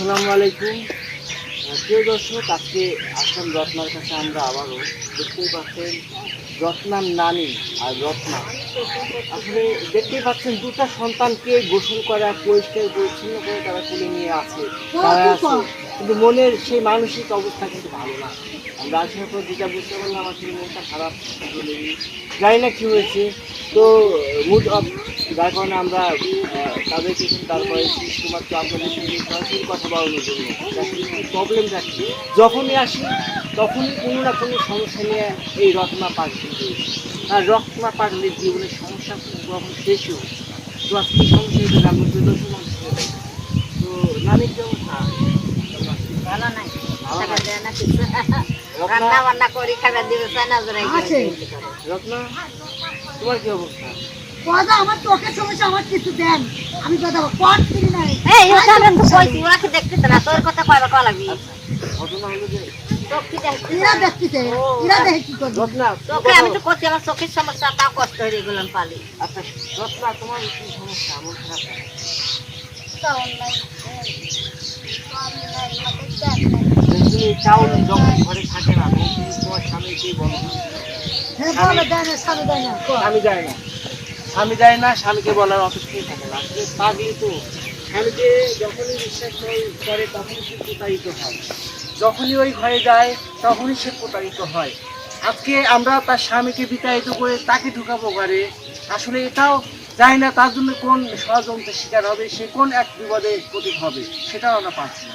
আলাইকুম। আহ, প্রিয় দর্শক আজকে আসলাম রত্নার কাছে আমরা আবারও। দেখতেই পাচ্ছেন রত্নার নানি আর রত্না। আসলে দেখতেই পাচ্ছেন দুটা সন্তানকে গোসল করা পরিষ্কার পরিচ্ছন্ন করে তারা তুলে নিয়ে আছে। তারা আছে কিন্তু মনের সেই মানসিক অবস্থা কিন্তু ভালো না। আমরা আসার পর যেটা বুঝতে পারলাম আসলে মনটা খারাপ। জানি না কি হয়েছে। তো মুড অফ যার কারণে আমরা তাদের কিন্তু তারপরে শুধুমাত্র আপনাদের সঙ্গে সরাসরি কথা বলানোর জন্য প্রবলেম যাচ্ছে যখনই আসি তখনই কোনো না কোনো সমস্যা নিয়ে এই রত্না পাক কিন্তু আর রত্না পাগলের জীবনের সমস্যা কখন শেষও তো আজকে কি সমস্যা হয়েছে জানব তো। তো নানির কি ভালো নাই। কিছু। রান্না বান্না করি খাবার দিবে। রত্না তোমার কি অবস্থা? আমার চোখের সমস্যা আমার কিছু দেন। আমি কথা পট কিনি নাই এই ওখানে তো কইছি ওকে দেখতে না? তোর কথা কয়া লাগবি? ঘটনা হলো যে আমি তো করছি আমার চোখের সমস্যা তাও কষ্ট হয়ে গেলাম পালি। আচ্ছা তোমার কি সমস্যা? খারাপ চাউল যখন ঘরে থাকে না তখন তুমি তোমার বলো। হ্যাঁ বলে না। স্বামী যায় না। স্বামী যায় না, স্বামীকে বলার অপেক্ষাই থাকে না আসলে পাগলি তো। স্বামীকে যখনই বিশ্বাস করে- তখনই সে প্রতারিত হয়। যখনই ওই ঘরে যায়, তখনই সে প্রতারিত হয়। আজকে আমরা তার স্বামীকে বিতাড়িত করে তাকে ঢুকাবো ঘরে। আসলে এটাও জানি না তার জন্য কোন ষড়যন্ত্রের শিকার হবে, সে কোন এক বিপদে প্রতীক হবে, সেটাও আমরা পাচ্ছি না।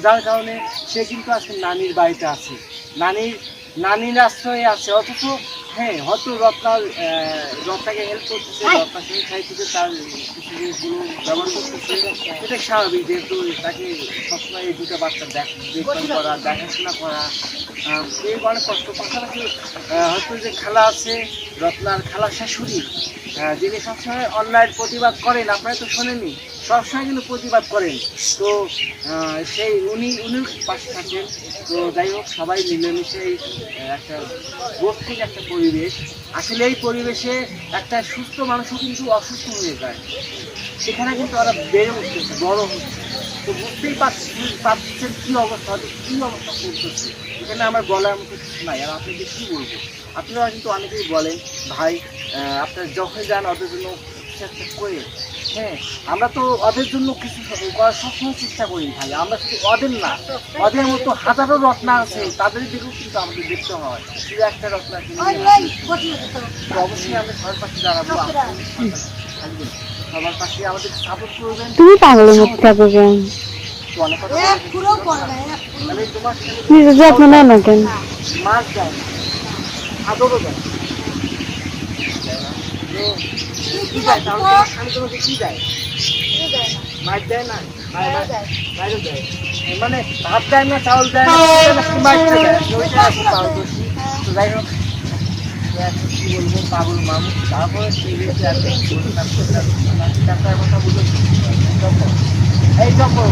যার কারণে সে কিন্তু আজকে নানির বাড়িতে আছে। নানির নানির আশ্রয়ে আছে, অথচ হ্যাঁ হয়তো রত্নার আহ, রত্নাকে হেল্প করতেছে রত্নার সঙ্গে খাইতেছে তার কিছু জিনিসগুলো ব্যবহার করতেছে। এটা স্বাভাবিক যেহেতু তাকে সবসময় এই দুটো বাচ্চা দেখ দেখভাল করা দেখাশোনা করা এই কষ্ট পাশাপাশি হয়তো যে খেলা আছে রত্নার খালা শাশুড়ি যিনি সবসময় অন্যায়ের প্রতিবাদ করেন আপনারা তো শোনেনি সবসময় কিন্তু প্রতিবাদ করেন। তো সেই উনি উনি পাশে থাকেন তো যাই হোক সবাই মিলেমিশে একটা বস্তির একটা পরিবেশ আসলে এই পরিবেশে একটা সুস্থ মানুষও কিন্তু অসুস্থ হয়ে যায়। সেখানে কিন্তু ওরা বেড়ে উঠতেছে, বড় হচ্ছে তো বুঝতেই পারছি পারছেন কী অবস্থা হচ্ছে। কী অবস্থা করতেছে এখানে আমার বলার মতো কিছু নাই আর আপনাকে কী বলব? আপনারা কিন্তু অনেকেই বলেন ভাই আপনারা যখন যান ওদের জন্য কিছু একটা করে। হ্যাঁ আমরা তো ওদের জন্য কিছু করার সবসময় চেষ্টা করি ভাই আমরা শুধু ওদের না ওদের মতো হাজারো রত্না আছে তাদের দিকেও কিন্তু আমাদের দেখতে হয়। শুধু একটা রত্না অবশ্যই আমরা সবার পাশে দাঁড়াবো সবার পাশে আমাদের সাপোর্ট করবেন। তুমি পাগলের মতো থাকো কেন তো অনেক কথা এক বলেছি। পুরো পড়ে না এক পুরো। তাহলে তোমার ছেলে নিজের যত্ন নেয় না কেন মাছ দেয় আদরও দেয় কি দেয় তাহলে তোমার স্বামী তোমাকে কি দেয় মাছ দেয় না? মাছ দেয় মাছও দেয় মানে ভাত দেয় না চাউল দেয় কি বলব পাগল মামু। তারপরে বলব না, ডাক্তার কথা বলে এই যখন